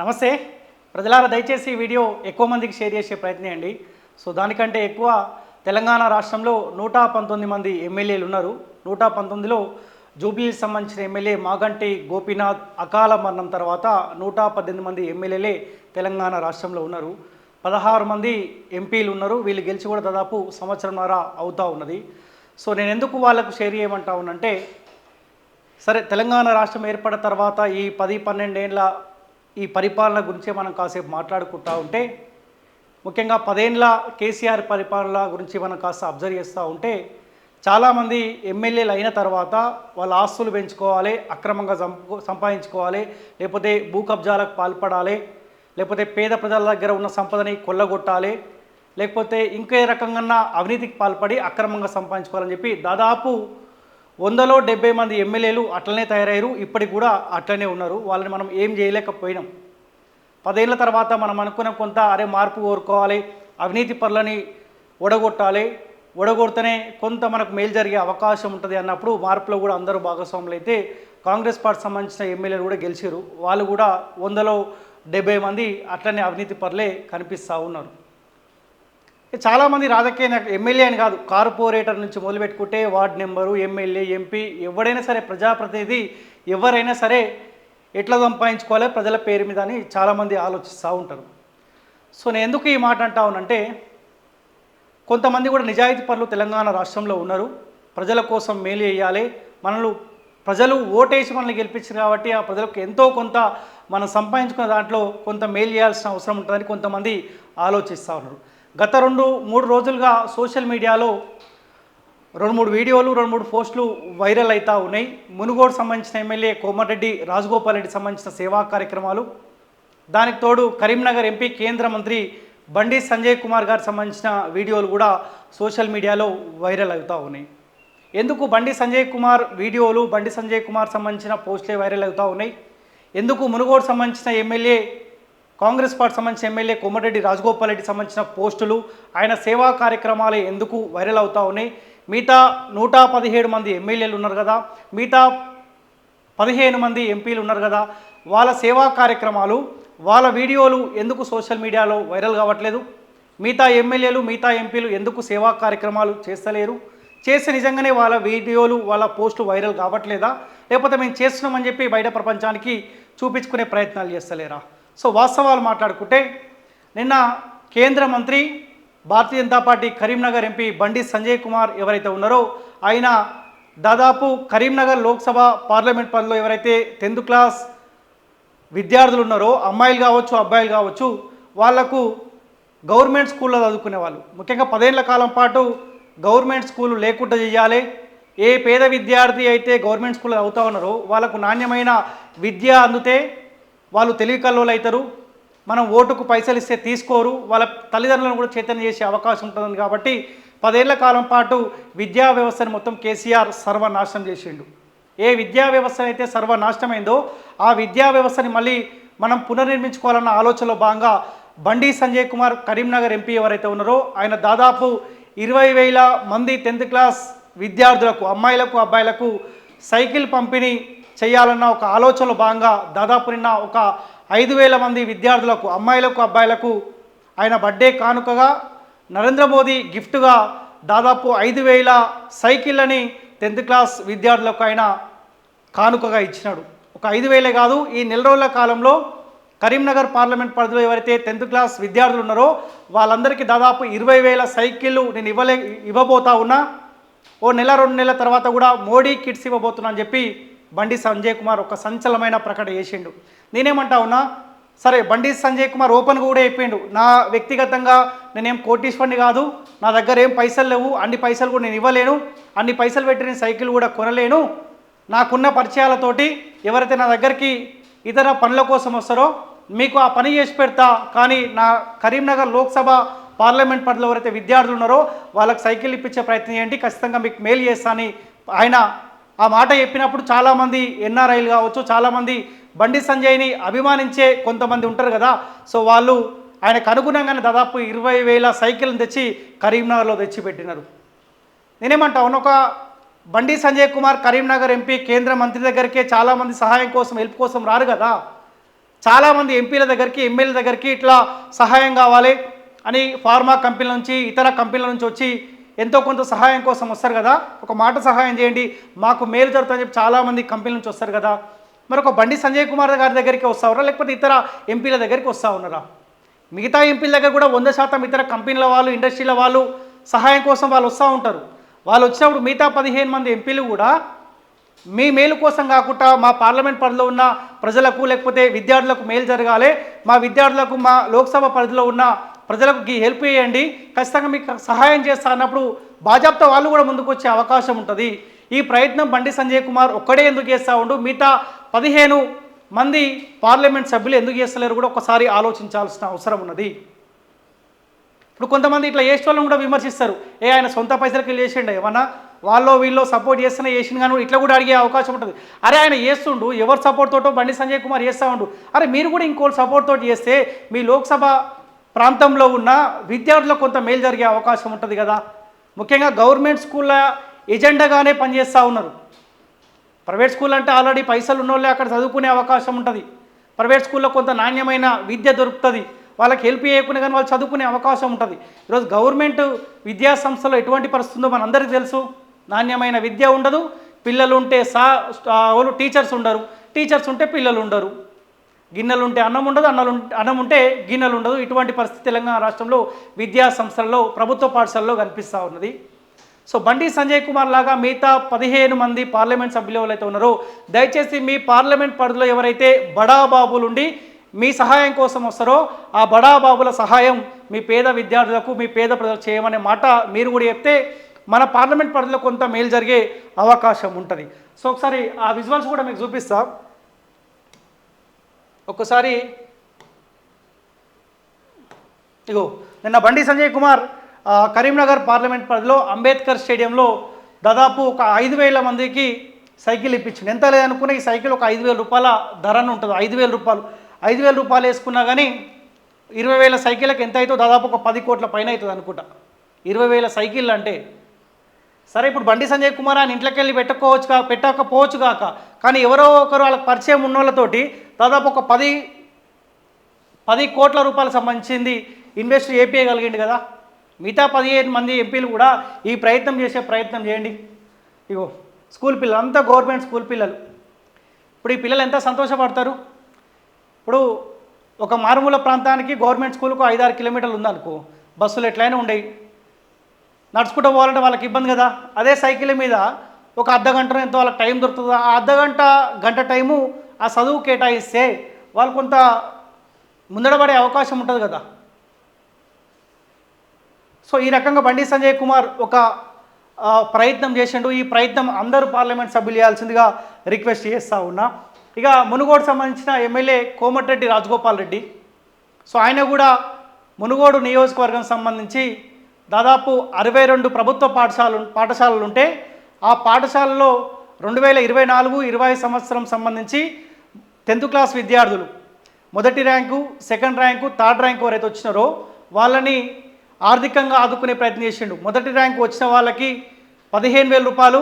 నమస్తే. ప్రజలారా దయచేసి వీడియో ఎక్కువ మందికి షేర్ చేసే ప్రయత్నం సో దానికంటే ఎక్కువ తెలంగాణ రాష్ట్రంలో నూట పంతొమ్మిది మంది ఎమ్మెల్యేలు ఉన్నారు. నూట పంతొమ్మిదిలో జూబ్లీకి సంబంధించిన ఎమ్మెల్యే మాగంటి గోపీనాథ్ అకాల మరణం తర్వాత నూట పద్దెనిమిది మంది ఎమ్మెల్యేలే తెలంగాణ రాష్ట్రంలో ఉన్నారు. పదహారు మంది ఎంపీలు ఉన్నారు. వీళ్ళు గెలిచి కూడా దాదాపు సంవత్సరంన్నర అవుతూ ఉన్నది. సో నేను ఎందుకు వాళ్ళకు షేర్ చేయమంటా ఉన్నంటే సరే తెలంగాణ రాష్ట్రం ఏర్పడిన తర్వాత ఈ పది పన్నెండేండ్ల ఈ పరిపాలన గురించే మనం కాసేపు మాట్లాడుకుంటా ఉంటే ముఖ్యంగా పదేండ్ల కేసీఆర్ పరిపాలన గురించి మనం కాస్త అబ్జర్వ్ చేస్తూ ఉంటే చాలామంది ఎమ్మెల్యేలు అయిన తర్వాత వాళ్ళ ఆస్తులు పెంచుకోవాలి అక్రమంగా సంపాదించుకోవాలి లేకపోతే భూ కబ్జాలకు పాల్పడాలి లేకపోతే పేద ప్రజల దగ్గర ఉన్న సంపదని కొల్లగొట్టాలి లేకపోతే ఇంకే రకంగా అవినీతికి పాల్పడి అక్రమంగా సంపాదించుకోవాలని చెప్పి దాదాపు వందలో డెబ్బై మంది ఎమ్మెల్యేలు అట్లనే తయారయ్యారు. ఇప్పటికి కూడా అట్లనే ఉన్నారు. వాళ్ళని మనం ఏం చేయలేకపోయినాం. పదేళ్ళ తర్వాత మనం అనుకున్న కొంత అరే మార్పు కోరుకోవాలి అవినీతి పనులని ఒడగొట్టాలి ఒడగొడితేనే కొంత మనకు మేలు జరిగే అవకాశం ఉంటుంది అన్నప్పుడు మార్పులో కూడా అందరూ భాగస్వాములు అయితే కాంగ్రెస్ పార్టీ సంబంధించిన ఎమ్మెల్యేలు కూడా గెలిచారు. వాళ్ళు కూడా వందలో డెబ్బై మంది అట్లనే అవినీతి పరులే కనిపిస్తూ ఉన్నారు. చాలామంది రాజకీయ ఎమ్మెల్యే అని కాదు కార్పొరేటర్ నుంచి మొదలుపెట్టుకుంటే వార్డు నెంబరు ఎమ్మెల్యే ఎంపీ ఎవడైనా సరే ప్రజాప్రతినిధి ఎవరైనా సరే ఎట్లా సంపాదించుకోవాలి ప్రజల పేరు మీద అని చాలామంది ఆలోచిస్తూ ఉంటారు. సో నేను ఎందుకు ఈ మాట అంటా ఉన్నానంటే కొంతమంది కూడా నిజాయితీ పనులు తెలంగాణ రాష్ట్రంలో ఉన్నారు. ప్రజల కోసం మేలు చేయాలి. మనల్ని ప్రజలు ఓటేసి మనల్ని గెలిపించారు కాబట్టి ఆ ప్రజలకు ఎంతో కొంత మనం సంపాదించుకున్న దాంట్లో కొంత మేలు చేయాల్సిన అవసరం ఉంటుందని కొంతమంది ఆలోచిస్తూ ఉన్నారు. గత రెండు మూడు రోజులుగా సోషల్ మీడియాలో రెండు మూడు వీడియోలు రెండు మూడు పోస్టులు వైరల్ అవుతూ ఉన్నాయి. మునుగోడు సంబంధించిన ఎమ్మెల్యే కోమటిరెడ్డి రాజగోపాల్ రెడ్డి సంబంధించిన సేవా కార్యక్రమాలు. దానికి తోడు కరీంనగర్ ఎంపీ కేంద్ర మంత్రి బండి సంజయ్ కుమార్ గారికి సంబంధించిన వీడియోలు కూడా సోషల్ మీడియాలో వైరల్ అవుతూ ఉన్నాయి. ఎందుకు బండి సంజయ్ కుమార్ వీడియోలు బండి సంజయ్ కుమార్ సంబంధించిన పోస్టులే వైరల్ అవుతూ ఉన్నాయి? ఎందుకు మునుగోడు సంబంధించిన ఎమ్మెల్యే కాంగ్రెస్ పార్టీ సంబంధించిన ఎమ్మెల్యే కోమటిరెడ్డి రాజగోపాల్ రెడ్డి సంబంధించిన పోస్టులు ఆయన సేవా కార్యక్రమాలు ఎందుకు వైరల్ అవుతూ ఉన్నాయి? మిగతా నూట పదిహేడు మంది ఎమ్మెల్యేలు ఉన్నారు కదా మిగతా పదిహేను మంది ఎంపీలు ఉన్నారు కదా వాళ్ళ సేవా కార్యక్రమాలు వాళ్ళ వీడియోలు ఎందుకు సోషల్ మీడియాలో వైరల్ కావట్లేదు? మిగతా ఎమ్మెల్యేలు మిగతా ఎంపీలు ఎందుకు సేవా కార్యక్రమాలు చేస్తలేరు? చేస్తే నిజంగానే వాళ్ళ వీడియోలు వాళ్ళ పోస్టులు వైరల్ కావట్లేదా? లేకపోతే మేము చేస్తున్నామని చెప్పి బయట ప్రపంచానికి చూపించుకునే ప్రయత్నాలు చేస్తలేరా? సో వాస్తవాలు మాట్లాడుకుంటే నిన్న కేంద్ర మంత్రి భారతీయ జనతా పార్టీ కరీంనగర్ ఎంపీ బండి సంజయ్ కుమార్ ఎవరైతే ఉన్నారో ఆయన దాదాపు కరీంనగర్ లోక్సభ పార్లమెంట్ పనిలో ఎవరైతే టెన్త్ క్లాస్ విద్యార్థులు ఉన్నారో అమ్మాయిలు కావచ్చు అబ్బాయిలు కావచ్చు వాళ్ళకు గవర్నమెంట్ స్కూల్లో చదువుకునే వాళ్ళు. ముఖ్యంగా పదేళ్ళ కాలం పాటు గవర్నమెంట్ స్కూల్ లేకుండా చేయాలి. ఏ పేద విద్యార్థి అయితే గవర్నమెంట్ స్కూల్లో చదువుతా ఉన్నారో వాళ్ళకు నాణ్యమైన విద్య అందితే వాళ్ళు తెలివి కల్లోలు అవుతారు. మనం ఓటుకు పైసలు ఇస్తే తీసుకోరు. వాళ్ళ తల్లిదండ్రులను కూడా చైతన్యం చేసే అవకాశం ఉంటుంది కాబట్టి పదేళ్ళ కాలం పాటు విద్యా వ్యవస్థను మొత్తం కేసీఆర్ సర్వనాశనం చేసిండు. ఏ విద్యా వ్యవస్థ అయితే సర్వనాశనమైందో ఆ విద్యా వ్యవస్థని మళ్ళీ మనం పునర్నిర్మించుకోవాలన్న ఆలోచనలో భాగంగా బండి సంజయ్ కుమార్ కరీంనగర్ ఎంపీ ఎవరైతే ఉన్నారో ఆయన దాదాపు ఇరవై వేల మంది టెన్త్ క్లాస్ విద్యార్థులకు అమ్మాయిలకు అబ్బాయిలకు సైకిల్ పంపిణీ చేయాలన్న ఒక ఆలోచనలో భాగంగా దాదాపు నిన్న ఒక ఐదు వేల మంది విద్యార్థులకు అమ్మాయిలకు అబ్బాయిలకు ఆయన బర్త్డే కానుకగా నరేంద్ర మోదీ గిఫ్ట్గా దాదాపు ఐదు వేల సైకిళ్ళని టెన్త్ క్లాస్ విద్యార్థులకు ఆయన కానుకగా ఇచ్చినాడు. ఒక ఐదు వేలే కాదు ఈ నెల రోజుల కాలంలో కరీంనగర్ పార్లమెంట్ పరిధిలో ఎవరైతే టెన్త్ క్లాస్ విద్యార్థులు ఉన్నారో వాళ్ళందరికీ దాదాపు ఇరవై వేల సైకిళ్ళు నేను ఇవ్వలే ఇవ్వబోతా ఉన్నా. ఓ నెల రెండు నెలల తర్వాత కూడా మోడీ కిట్స్ ఇవ్వబోతున్నా అని చెప్పి బండి సంజయ్ కుమార్ ఒక సంచలమైన ప్రకటన చేసిండు. నేనేమంటా ఉన్నా సరే బండి సంజయ్ కుమార్ ఓపెన్ కూడా చెప్పిండు నా వ్యక్తిగతంగా నేనేం కోటీశ్వరిని కాదు నా దగ్గర ఏం పైసలు లేవు అన్ని పైసలు కూడా నేను ఇవ్వలేను అన్ని పైసలు పెట్టి నేను సైకిల్ కూడా కొనలేను. నాకున్న పరిచయాలతోటి ఎవరైతే నా దగ్గరికి ఇతర పనుల కోసం వస్తారో మీకు ఆ పని చేసి పెడతా. కానీ నా కరీంనగర్ లోక్సభ పార్లమెంట్ పరిధిలో ఎవరైతే విద్యార్థులు ఉన్నారో వాళ్ళకి సైకిల్ ఇప్పించే ప్రయత్నం చేయండి. ఖచ్చితంగా మీకు మేలు చేస్తా అని ఆయన ఆ మాట చెప్పినప్పుడు చాలామంది ఎన్ఆర్ఐలు కావచ్చు చాలామంది బండి సంజయ్ని అభిమానించే కొంతమంది ఉంటారు కదా. సో వాళ్ళు ఆయనకు అనుగుణంగానే దాదాపు ఇరవై వేల సైకిల్ని తెచ్చి కరీంనగర్లో తెచ్చిపెట్టినారు. నేనేమంటా ఒక బండి సంజయ్ కుమార్ కరీంనగర్ ఎంపీ కేంద్ర మంత్రి దగ్గరికే చాలామంది సహాయం కోసం హెల్ప్ కోసం రారు కదా. చాలామంది ఎంపీల దగ్గరికి ఎమ్మెల్యే దగ్గరికి ఇట్లా సహాయం కావాలి అని ఫార్మా కంపెనీల నుంచి ఇతర కంపెనీల నుంచి వచ్చి ఎంతో కొంత సహాయం కోసం వస్తారు కదా. ఒక మాట సహాయం చేయండి. మాకు మేలు జరుగుతుందని చెప్పి చాలామంది కంపెనీల నుంచి వస్తారు కదా. మరి ఒక బండి సంజయ్ కుమార్ గారి దగ్గరికి వస్తారా లేకపోతే ఇతర ఎంపీల దగ్గరికి వస్తూ ఉన్నారా? మిగతా ఎంపీల దగ్గర కూడా వంద శాతం ఇతర కంపెనీల వాళ్ళు ఇండస్ట్రీల వాళ్ళు సహాయం కోసం వాళ్ళు వస్తూ ఉంటారు. వాళ్ళు వచ్చినప్పుడు మిగతా పదిహేను మంది ఎంపీలు కూడా మీ మేలు కోసం కాకుండా మా పార్లమెంట్ పరిధిలో ఉన్న ప్రజలకు లేకపోతే విద్యార్థులకు మేలు జరగాలి. మా విద్యార్థులకు మా లోక్సభ పరిధిలో ఉన్న ప్రజలకు హెల్ప్ చేయండి. ఖచ్చితంగా మీకు సహాయం చేస్తా అన్నప్పుడు భాజపా వాళ్ళు కూడా ముందుకు వచ్చే అవకాశం ఉంటుంది. ఈ ప్రయత్నం బండి సంజయ్ కుమార్ ఒక్కడే ఎందుకు చేస్తూ ఉండు? మిగతా పదిహేను మంది పార్లమెంట్ సభ్యులు ఎందుకు చేస్తలేరు కూడా ఒకసారి ఆలోచించాల్సిన అవసరం ఉన్నది. ఇప్పుడు కొంతమంది ఇట్లా చేసే వాళ్ళని కూడా విమర్శిస్తారు. ఏ ఆయన సొంత పైసలకి వెళ్ళి చేసిండు ఏమన్నా? వాళ్ళు వీళ్ళు సపోర్ట్ చేస్తున్నా చేసిన కానీ ఇట్లా కూడా అడిగే అవకాశం ఉంటుంది. అరే ఆయన చేస్తుండు ఎవరు సపోర్ట్ తోటో బండి సంజయ్ కుమార్ చేస్తూ ఉండు. అరే మీరు కూడా ఇంకోటి సపోర్ట్ తోటి చేస్తే మీ లోక్సభ ప్రాంతంలో ఉన్న విద్యార్థులకు కొంత మేలు జరిగే అవకాశం ఉంటుంది కదా. ముఖ్యంగా గవర్నమెంట్ స్కూళ్ళ ఎజెండాగానే పనిచేస్తూ ఉన్నారు. ప్రైవేట్ స్కూల్ అంటే ఆల్రెడీ పైసలు ఉన్నోళ్ళే అక్కడ చదువుకునే అవకాశం ఉంటుంది. ప్రైవేట్ స్కూల్లో కొంత నాణ్యమైన విద్య దొరుకుతుంది. వాళ్ళకి హెల్ప్ చేయకుండా కానీ వాళ్ళు చదువుకునే అవకాశం ఉంటుంది. ఈరోజు గవర్నమెంట్ విద్యా సంస్థలో ఎటువంటి పరిస్థితి ఉందో మనందరికీ తెలుసు. నాణ్యమైన విద్య ఉండదు. పిల్లలు ఉంటే సా వాళ్ళు టీచర్స్ ఉండరు. టీచర్స్ ఉంటే పిల్లలు ఉండరు. గిన్నెలు ఉంటే అన్నం ఉండదు అన్నలు ఉంటే- అన్నం ఉంటే గిన్నెలు ఉండదు. ఇటువంటి పరిస్థితి తెలంగాణ రాష్ట్రంలో విద్యా సంస్థల్లో ప్రభుత్వ పాఠశాలలో కనిపిస్తూ ఉన్నది. సో బండి సంజయ్ కుమార్ లాగా మిగతా పదిహేను మంది పార్లమెంట్ సభ్యులు ఎవరైతే ఉన్నారో దయచేసి మీ పార్లమెంట్ పరిధిలో ఎవరైతే బడాబాబులు ఉండి మీ సహాయం కోసం వస్తారో ఆ బడా బాబుల సహాయం మీ పేద విద్యార్థులకు మీ పేద ప్రజలకు చేయమనే మాట మీరు కూడా చెప్తే మన పార్లమెంట్ పరిధిలో కొంత మేలు జరిగే అవకాశం ఉంటుంది. సో ఒకసారి ఆ విజువల్స్ కూడా మీకు చూపిస్తాను ఒక్కసారి ఇగో నిన్న బండి సంజయ్ కుమార్ కరీంనగర్ పార్లమెంట్ పరిధిలో అంబేద్కర్ స్టేడియంలో దాదాపు ఒక ఐదు వేల మందికి సైకిల్ ఇప్పించింది. ఎంత లేదనుకున్న ఈ సైకిల్ ఒక ఐదు వేల రూపాయల ధరను ఉంటుంది. ఐదు వేల రూపాయలు. ఐదు వేల రూపాయలు వేసుకున్నా కానీ ఇరవై వేల సైకిళ్ళకి ఎంత అవుతుందో దాదాపు ఒక పది కోట్ల పైన అవుతుంది అనుకుంటా. ఇరవై వేల సైకిళ్ళు అంటే. సరే ఇప్పుడు బండి సంజయ్ కుమార్ ఆయన ఇంట్లోకి వెళ్ళి పెట్టుకోవచ్చు కా పెట్టకపోవచ్చు కాక కానీ ఎవరో ఒకరు వాళ్ళకి పరిచయం ఉన్నోళ్ళతోటి దాదాపు ఒక పది పది కోట్ల రూపాయలకు సంబంధించింది ఇన్వెస్ట్ చేయగలిగింది కదా. మిగతా పదిహేను మంది ఎంపీలు కూడా ఈ ప్రయత్నం చేసే ప్రయత్నం చేయండి. ఇగో స్కూల్ పిల్లలు అంతా గవర్నమెంట్ స్కూల్ పిల్లలు. ఇప్పుడు ఈ పిల్లలు ఎంత సంతోషపడతారు? ఇప్పుడు ఒక మారుమూల ప్రాంతానికి గవర్నమెంట్ స్కూల్కు ఐదారు కిలోమీటర్లు ఉందనుకో బస్సులు ఎట్లయినా ఉండేవి నడుచుకుంటూ పోవాలంటే వాళ్ళకి ఇబ్బంది కదా. అదే సైకిల్ మీద ఒక అర్ధ గంట ఎంతో వాళ్ళకి టైం దొరుకుతుందా? ఆ అర్ధ గంట గంట టైము ఆ చదువు కేటాయిస్తే వాళ్ళు కొంత ముందడబడే అవకాశం ఉంటుంది కదా. సో ఈ రకంగా బండి సంజయ్ కుమార్ ఒక ప్రయత్నం చేసిండు. ఈ ప్రయత్నం అందరూ పార్లమెంట్ సభ్యులు చేయాల్సిందిగా రిక్వెస్ట్ చేస్తూ ఉన్నా. ఇక మునుగోడు సంబంధించిన ఎమ్మెల్యే కోమటిరెడ్డి రాజగోపాల్ రెడ్డి. సో ఆయన కూడా మునుగోడు నియోజకవర్గం సంబంధించి దాదాపు అరవై రెండు ప్రభుత్వ పాఠశాల పాఠశాలలు ఉంటే ఆ పాఠశాలలో రెండు వేల ఇరవై నాలుగు ఇరవై సంవత్సరం సంబంధించి టెన్త్ క్లాస్ విద్యార్థులు. మొదటి rank second rank third rank ఎవరైతే వచ్చినారో వాళ్ళని ఆర్థికంగా ఆదుకునే ప్రయత్నం చేసిండు. మొదటి ర్యాంకు వచ్చిన వాళ్ళకి పదిహేను వేల రూపాయలు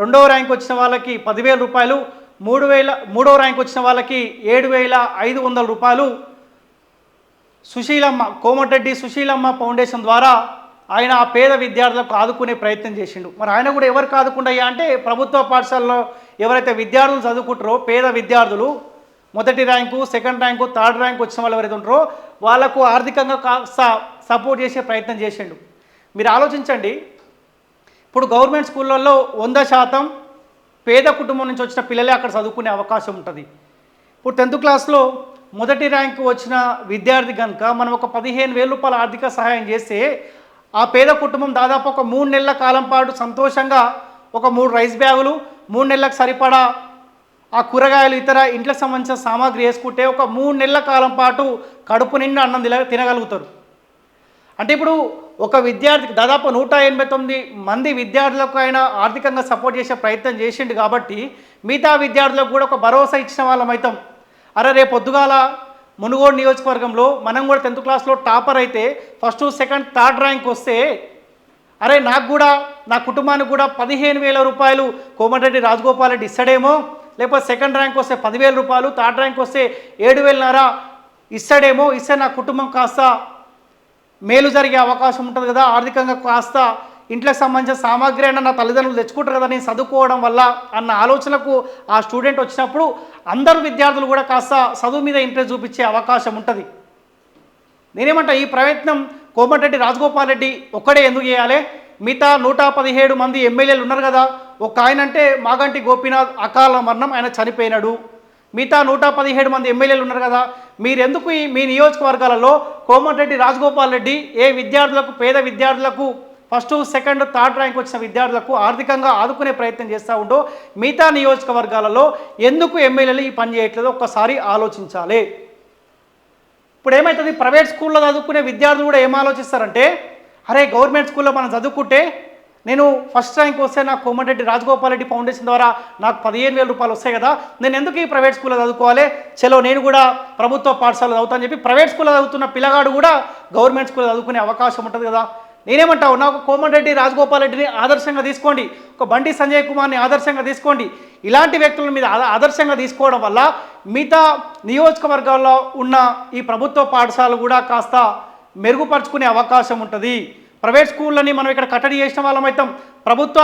రెండవ ర్యాంక్ వచ్చిన వాళ్ళకి పదివేల రూపాయలు మూడు వేల మూడవ ర్యాంక్ వచ్చిన వాళ్ళకి ఏడు వేల ఐదు వందల రూపాయలు. సుశీలమ్మ కోమటిరెడ్డి సుశీలమ్మ ఫౌండేషన్ ద్వారా ఆయన ఆ పేద విద్యార్థులకు ఆదుకునే ప్రయత్నం చేసిండు. మరి ఆయన కూడా ఎవరికి ఆదుకుంటాయా అంటే ప్రభుత్వ పాఠశాలలో ఎవరైతే విద్యార్థులు చదువుకుంటారో పేద విద్యార్థులు మొదటి rank second rank third rank వచ్చిన వాళ్ళు ఎవరైతే ఉంటారో వాళ్ళకు ఆర్థికంగా కాస్త సపోర్ట్ చేసే ప్రయత్నం చేసిండు. మీరు ఆలోచించండి. ఇప్పుడు గవర్నమెంట్ స్కూళ్ళల్లో వంద శాతం పేద కుటుంబం నుంచి వచ్చిన పిల్లలే అక్కడ చదువుకునే అవకాశం ఉంటుంది. ఇప్పుడు టెన్త్ క్లాస్లో మొదటి ర్యాంకు వచ్చిన విద్యార్థి కనుక మనం ఒక పదిహేను వేల రూపాయల ఆర్థిక సహాయం చేస్తే ఆ పేద కుటుంబం దాదాపు ఒక మూడు నెలల కాలం పాటు సంతోషంగా ఒక మూడు రైస్ బ్యాగులు మూడు నెలలకు సరిపడా ఆ కూరగాయలు ఇతర ఇంట్లోకి సంబంధించిన సామాగ్రి వేసుకుంటే ఒక మూడు నెలల కాలం పాటు కడుపు నిండా అన్నం తిన తినగలుగుతారు. అంటే ఇప్పుడు ఒక విద్యార్థికి దాదాపు నూట ఎనభై తొమ్మిది మంది విద్యార్థులకు ఆయన ఆర్థికంగా సపోర్ట్ చేసే ప్రయత్నం చేసిండు కాబట్టి మిగతా విద్యార్థులకు కూడా ఒక భరోసా ఇచ్చిన వాళ్ళం అవుతాం అరే రేపు పొద్దుగాల మునుగోడు నియోజకవర్గంలో మనం కూడా టెన్త్ క్లాస్లో టాపర్ అయితే ఫస్ట్ సెకండ్ థర్డ్ ర్యాంక్ వస్తే అరే నాకు కూడా నా కుటుంబానికి కూడా పదిహేను వేల రూపాయలు కోమటిరెడ్డి రాజగోపాల్ రెడ్డి ఇస్తాడేమో. లేకపోతే సెకండ్ ర్యాంక్ వస్తే పదివేల రూపాయలు థర్డ్ ర్యాంక్ వస్తే ఏడు వేలన్నర ఇస్తాడేమో ఇస్తే నా కుటుంబం కాస్త మేలు జరిగే అవకాశం ఉంటుంది కదా ఆర్థికంగా కాస్త ఇంట్లోకి సంబంధించిన సామాగ్రి అయినా నా తల్లిదండ్రులు తెచ్చుకుంటారు కదా నేను చదువుకోవడం వల్ల అన్న ఆలోచనకు ఆ స్టూడెంట్ వచ్చినప్పుడు అందరు విద్యార్థులు కూడా కాస్త చదువు మీద ఇంట్రెస్ట్ చూపించే అవకాశం ఉంటుంది. నేనేమంటా ఈ ప్రయత్నం కోమటిరెడ్డి రాజగోపాల్ రెడ్డి ఒక్కడే ఎందుకు చేయాలి? మిగతా నూట పదిహేడు మంది ఎమ్మెల్యేలు ఉన్నారు కదా ఒక ఆయన అంటే మాగంటి గోపీనాథ్ అకాల మరణం ఆయన చనిపోయినాడు. మిగతా నూట పదిహేడు మంది ఎమ్మెల్యేలు ఉన్నారు కదా మీరెందుకు మీ నియోజకవర్గాలలో కోమటిరెడ్డి రాజగోపాల్ రెడ్డి ఏ విద్యార్థులకు పేద విద్యార్థులకు ఫస్ట్ సెకండ్ థర్డ్ ర్యాంక్ వచ్చిన విద్యార్థులకు ఆర్థికంగా ఆదుకునే ప్రయత్నం చేస్తూ ఉంటో మిగతా నియోజకవర్గాలలో ఎందుకు ఎమ్మెల్యేలు ఈ పని చేయట్లేదో? ఒక్కసారి ఆలోచించాలి. ఇప్పుడు ఏమవుతుంది ప్రైవేట్ స్కూల్లో చదువుకునే విద్యార్థులు కూడా ఏం ఆలోచిస్తారంటే అరే గవర్నమెంట్ స్కూల్లో మనం చదువుకుంటే నేను ఫస్ట్ ర్యాంక్ వస్తే నాకు కోమటిరెడ్డి రాజగోపాల్ రెడ్డి ఫౌండేషన్ ద్వారా నాకు పదిహేను వేల రూపాయలు వస్తాయి కదా నేను ఎందుకు ఈ ప్రైవేట్ స్కూల్లో చదువుకోవాలి? చలో నేను కూడా ప్రభుత్వ పాఠశాలలో చదువుతాను చెప్పి ప్రైవేట్ స్కూల్లో చదువుతున్న పిల్లగాడు కూడా గవర్నమెంట్ స్కూల్లో చదువుకునే అవకాశం ఉంటుంది కదా. నేనేమంటావు? నాకు కోమటిరెడ్డి రాజగోపాల్ రెడ్డిని ఆదర్శంగా తీసుకోండి. ఒక బండి సంజయ్ కుమార్ని ఆదర్శంగా తీసుకోండి. ఇలాంటి వ్యక్తుల మీద ఆదర్శంగా తీసుకోవడం వల్ల మిగతా నియోజకవర్గాల్లో ఉన్న ఈ ప్రభుత్వ పాఠశాలలు కూడా కాస్త మెరుగుపరుచుకునే అవకాశం ఉంటుంది. ప్రైవేట్ స్కూళ్ళని మనం ఇక్కడ కట్టడి చేసిన వాళ్ళం అవుతాం. ప్రభుత్వ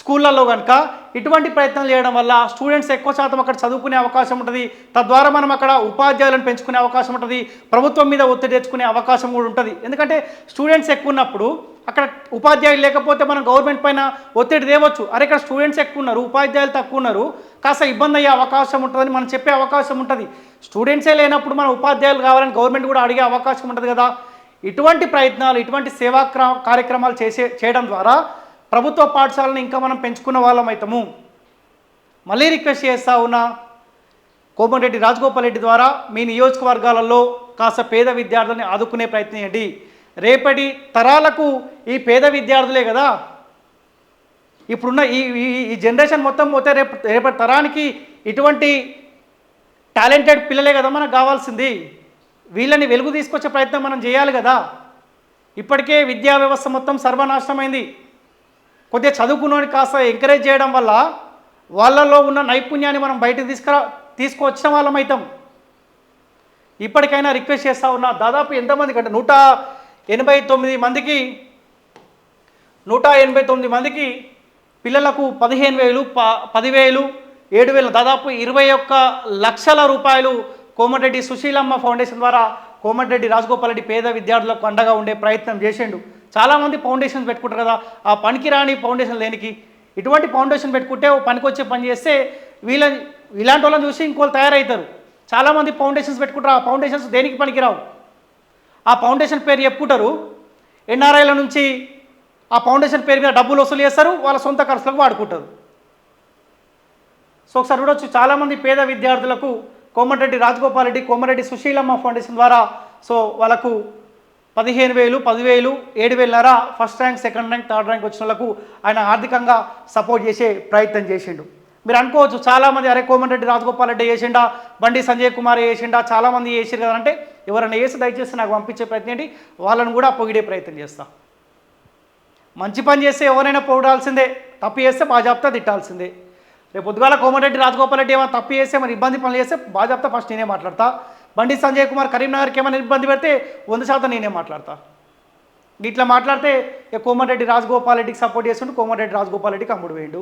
స్కూళ్ళల్లో కనుక ఇటువంటి ప్రయత్నాలు చేయడం వల్ల స్టూడెంట్స్ ఎక్కువ శాతం అక్కడ చదువుకునే అవకాశం ఉంటుంది. తద్వారా మనం అక్కడ ఉపాధ్యాయులను పెంచుకునే అవకాశం ఉంటుంది. ప్రభుత్వం మీద ఒత్తిడి తెచ్చుకునే అవకాశం కూడా ఉంటుంది. ఎందుకంటే స్టూడెంట్స్ ఎక్కువ ఉన్నప్పుడు అక్కడ ఉపాధ్యాయులు లేకపోతే మనం గవర్నమెంట్ పైన ఒత్తిడి తేవచ్చు. అరే ఇక్కడ స్టూడెంట్స్ ఎక్కువ ఉన్నారు ఉపాధ్యాయులు తక్కువ ఉన్నారు కాస్త ఇబ్బంది అయ్యే అవకాశం ఉంటుందని మనం చెప్పే అవకాశం ఉంటుంది. స్టూడెంట్సే లేనప్పుడు మన ఉపాధ్యాయులు కావాలని గవర్నమెంట్ కూడా అడిగే అవకాశం ఉంటుంది కదా. ఇటువంటి ప్రయత్నాలు ఇటువంటి సేవా కార్యక్రమాలు చేసే చేయడం ద్వారా ప్రభుత్వ పాఠశాలను ఇంకా మనం పెంచుకున్న వాళ్ళం అవుతాము మళ్ళీ రిక్వెస్ట్ చేస్తా ఉన్నా కోమటిరెడ్డి రాజగోపాల్ రెడ్డి ద్వారా మీ నియోజకవర్గాలలో కాస్త పేద విద్యార్థులని ఆదుకునే ప్రయత్నం చేయండి. రేపటి తరాలకు ఈ పేద విద్యార్థులే కదా. ఇప్పుడున్న ఈ ఈ- ఈ జనరేషన్ మొత్తం పోతే రేపు రేపటి తరానికి ఇటువంటి టాలెంటెడ్ పిల్లలే కదా మనకు కావాల్సింది. వీళ్ళని వెలుగు తీసుకొచ్చే ప్రయత్నం మనం చేయాలి కదా. ఇప్పటికే విద్యా వ్యవస్థ మొత్తం సర్వనాశనమైంది. కొద్దిగా చదువుకున్నోని కాస్త ఎంకరేజ్ చేయడం వల్ల వాళ్ళలో ఉన్న నైపుణ్యాన్ని మనం బయటకు తీసుకురా తీసుకొచ్చిన వాళ్ళం అవుతాం ఇప్పటికైనా రిక్వెస్ట్ చేస్తా ఉన్నా దాదాపు ఎంతమందికి అంటే నూట ఎనభై తొమ్మిది మందికి నూట ఎనభై తొమ్మిది మందికి పిల్లలకు పదిహేను వేలు ప పదివేలు ఏడు వేలు దాదాపు ఇరవై ఒక్క లక్షల రూపాయలు కోమటిరెడ్డి సుశీలమ్మ ఫౌండేషన్ ద్వారా కోమటిరెడ్డి రాజగోపాలరెడ్డి పేద విద్యార్థులకు అండగా ఉండే ప్రయత్నం చేసిండు. చాలామంది ఫౌండేషన్స్ పెట్టుకుంటారు కదా ఆ పనికిరాని ఫౌండేషన్ లేనికి. ఇటువంటి ఫౌండేషన్ పెట్టుకుంటే పనికొచ్చే పని చేస్తే వీళ్ళ ఇలాంటి వాళ్ళని చూసి ఇంకోళ్ళు తయారవుతారు. చాలామంది ఫౌండేషన్స్ పెట్టుకుంటారు ఆ ఫౌండేషన్స్ దేనికి పనికిరావు? ఆ ఫౌండేషన్ పేరు చెప్పుకుంటారు ఎన్ఆర్ఐల నుంచి ఆ ఫౌండేషన్ పేరు మీద డబ్బులు వసూలు చేస్తారు వాళ్ళ సొంత ఖర్చులకు వాడుకుంటారు. సో ఒకసారి చూడొచ్చు చాలామంది పేద విద్యార్థులకు కోమటిరెడ్డి రాజగోపాల్ రెడ్డి కోమరెడ్డి సుశీలమ్మ ఫౌండేషన్ ద్వారా. సో వాళ్ళకు పదిహేను వేలు పదివేలు ఏడు వేలన్నర first rank second rank third rank వచ్చిన వాళ్ళకు ఆయన ఆర్థికంగా సపోర్ట్ చేసే ప్రయత్నం చేసిండు. మీరు అనుకోవచ్చు చాలామంది అరే కోమటిరెడ్డి రాజగోపాల్ రెడ్డి చేసిండా బండి సంజయ్ కుమార్ చేసిండా చాలామంది చేసారు కదా అంటే ఎవరైనా వేసి దయచేసి నాకు పంపించే ప్రయత్నం ఏంటి వాళ్ళని కూడా పొగిడే ప్రయత్నం చేస్తా. మంచి పని చేస్తే ఎవరైనా పొగడాల్సిందే తప్పు చేస్తే బాజాప్తా తిట్టాల్సిందే. రేపు పొద్దుగాల కోమటిరెడ్డి రాజగోపాల్ రెడ్డి ఏమైనా తప్పు చేస్తే మరి ఇబ్బంది పనులు చేస్తే బాజాప్తా ఫస్ట్ నేనే మాట్లాడతా. బండి సంజయ్ కుమార్ కరీంనగర్కి ఏమైనా ఇబ్బంది పెడితే వంద శాతం నేనే మాట్లాడతా. ఇట్లా మాట్లాడితే కోమటిరెడ్డి రాజగోపాల్ రెడ్డికి సపోర్ట్ చేస్తుంటే కోమటిరెడ్డి రాజగోపాల్ రెడ్డికి అమ్ముడు వేయండు.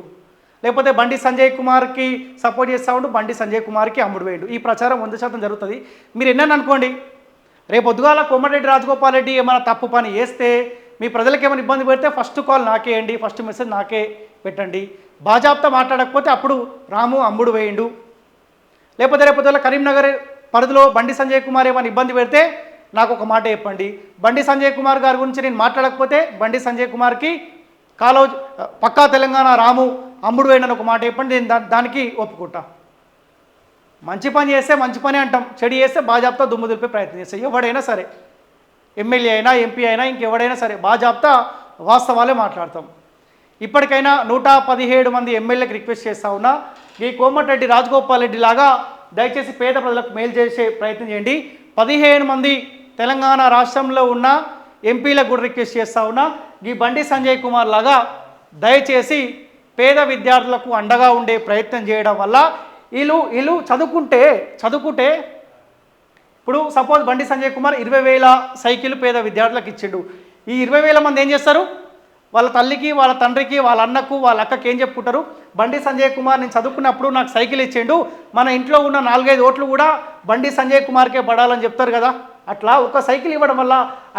లేకపోతే బండి సంజయ్ కుమార్కి సపోర్ట్ చేస్తా ఉండు బండి సంజయ్ కుమార్కి అమ్ముడు వేయండు. ఈ ప్రచారం వంద శాతం జరుగుతుంది. మీరు ఎన్నని అనుకోండి రేపు పొద్దుగాల కోమటిరెడ్డి రాజగోపాల్ రెడ్డి ఏమైనా తప్పు పని చేస్తే మీ ప్రజలకు ఏమైనా ఇబ్బంది పెడితే ఫస్ట్ కాల్ నాకేయండి ఫస్ట్ మెసేజ్ నాకే పెట్టండి. బాజాబ్తో మాట్లాడకపోతే అప్పుడు రాము అమ్ముడు వేయండు. లేకపోతే రేపు కరీంనగర్ పరిధిలో బండి సంజయ్ కుమార్ ఏమైనా ఇబ్బంది పెడితే నాకు ఒక మాట చెప్పండి. బండి సంజయ్ కుమార్ గారి గురించి నేను మాట్లాడకపోతే బండి సంజయ్ కుమార్కి కాలో పక్కా తెలంగాణ రాము అమ్ముడు వేయండి ఒక మాట చెప్పండి. నేను దానికి ఒప్పుకుంటా. మంచి పని చేస్తే మంచి పని అంటాం. చెడు చేస్తే బాజాబ్తా దుమ్ము దులిపే ప్రయత్నం చేస్తాయి ఎవడైనా సరే. ఎమ్మెల్యే అయినా ఎంపీ అయినా ఇంకెవడైనా సరే బాజాబ్తా వాస్తవాలే మాట్లాడతాం. ఇప్పటికైనా నూట పదిహేడు మంది ఎమ్మెల్యేకి రిక్వెస్ట్ చేస్తా ఉన్నా. ఈ కోమటిరెడ్డి రాజగోపాల్ రెడ్డి లాగా దయచేసి పేద ప్రజలకు మేలు చేసే ప్రయత్నం చేయండి. పదిహేను మంది తెలంగాణ రాష్ట్రంలో ఉన్న ఎంపీలకు కూడా రిక్వెస్ట్ చేస్తా ఉన్నా. ఈ బండి సంజయ్ కుమార్ లాగా దయచేసి పేద విద్యార్థులకు అండగా ఉండే ప్రయత్నం చేయడం వల్ల వీళ్ళు వీళ్ళు చదువుకుంటే చదువుకుంటే ఇప్పుడు సపోజ్ బండి సంజయ్ కుమార్ ఇరవై వేల సైకిల్ పేద విద్యార్థులకు ఇచ్చిండు. ఈ ఇరవై వేల మంది ఏం చేస్తారు? వాళ్ళ తల్లికి వాళ్ళ తండ్రికి వాళ్ళ అన్నకు వాళ్ళ అక్కకి ఏం చెప్పుకుంటారు? బండి సంజయ్ కుమార్ నేను చదువుకున్నప్పుడు నాకు సైకిల్ ఇచ్చిండు. మన ఇంట్లో ఉన్న నాలుగైదు ఓట్లు కూడా బండి సంజయ్ కుమార్కే పడాలని చెప్తారు కదా? అట్లా ఒక సైకిల్ ఇవ్వడం వల్ల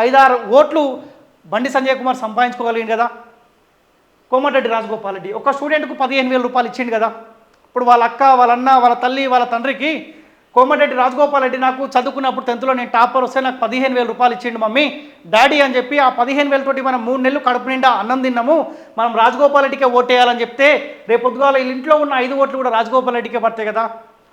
ఐదారు ఓట్లు బండి సంజయ్ కుమార్ సంపాదించుకోగలిగింది కదా? కోమటిరెడ్డి రాజగోపాల్ రెడ్డి ఒక స్టూడెంట్కు పదిహేను వేల రూపాయలు ఇచ్చిండు కదా? ఇప్పుడు వాళ్ళ అక్క వాళ్ళ అన్న వాళ్ళ తల్లి వాళ్ళ తండ్రికి కోమటిరెడ్డి రాజగోపాల్ రెడ్డి నాకు చదువుకున్నప్పుడు టెన్త్లో నేను టాపర్ వస్తే నాకు పదిహేను వేల రూపాయలు ఇచ్చిండు మమ్మీ. డాడీ అని చెప్పి ఆ పదిహేను వేలతోటి మనం మూడు నెలలు కడుపు నిండా అన్నం తిన్నాము. మనం రాజగోపాల్ రెడ్డికే ఓటేయాలని చెప్తే రేపు పొద్దుగాల వీళ్ళ ఇంట్లో ఉన్న ఐదు ఓట్లు కూడా రాజగోపాల్ రెడ్డికే పడతాయి కదా.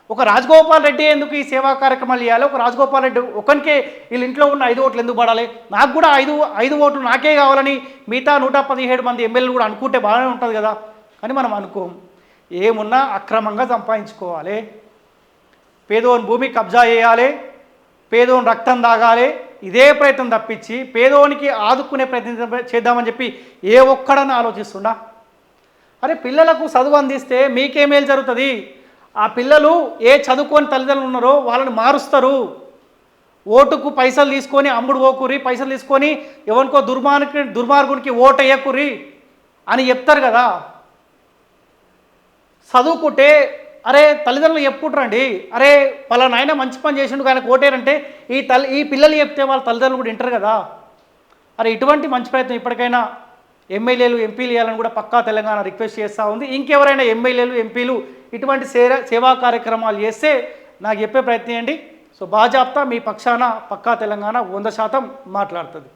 ఒక రాజగోపాల్ రెడ్డి ఎందుకు ఈ సేవా కార్యక్రమాలు చేయాలి? ఒక రాజగోపాల్ రెడ్డి ఒకరికే వీళ్ళ ఇంట్లో ఉన్న ఐదు ఓట్లు ఎందుకు పడాలి? నాకు కూడా ఐదు ఐదు ఓట్లు నాకే కావాలని మిగతా నూట పదిహేడు మంది ఎమ్మెల్యేలు కూడా అనుకుంటే బాగానే ఉంటుంది కదా. కానీ మనం అనుకోం ఏమున్నా అక్రమంగా సంపాదించుకోవాలి. పేదోని భూమి కబ్జా చేయాలి పేదోని రక్తం తాగాలి ఇదే ప్రయత్నం తప్పించి పేదోనికి ఆదుకునే ప్రయత్నం చేద్దామని చెప్పి ఏ ఒక్కడని ఆలోచిస్తుండా? అరే పిల్లలకు చదువు అందిస్తే మీకేమేలు జరుగుతుంది. ఆ పిల్లలు ఏ చదువుకొని తల్లిదండ్రులు ఉన్నారో వాళ్ళని మారుస్తారు. ఓటుకు పైసలు తీసుకొని అమ్ముడు పోకుర్రి పైసలు తీసుకొని ఎవరికో దుర్మార్గు దుర్మార్గునికి ఓటు వేయకురి అని చెప్తారు కదా. చదువుకుంటే అరే తల్లిదండ్రులు చెప్పుకుంటారండి అరే వాళ్ళ నాయన మంచి పని చేసిండు ఆయన కోటేరంటే ఈ తల్లి ఈ పిల్లలు చెప్తే వాళ్ళ తల్లిదండ్రులు కూడా వింటారు కదా. అరే ఇటువంటి మంచి ప్రయత్నం ఇప్పటికైనా ఎమ్మెల్యేలు ఎంపీలు చేయాలని కూడా పక్కా తెలంగాణ రిక్వెస్ట్ చేస్తూ ఉంది. ఇంకెవరైనా ఎమ్మెల్యేలు ఎంపీలు ఇటువంటి సేవ సేవా కార్యక్రమాలు చేస్తే నాకు చెప్పే ప్రయత్నం చేయండి. సో బాజాప్తా మీ పక్షాన పక్కా తెలంగాణ వంద శాతం మాట్లాడుతుంది.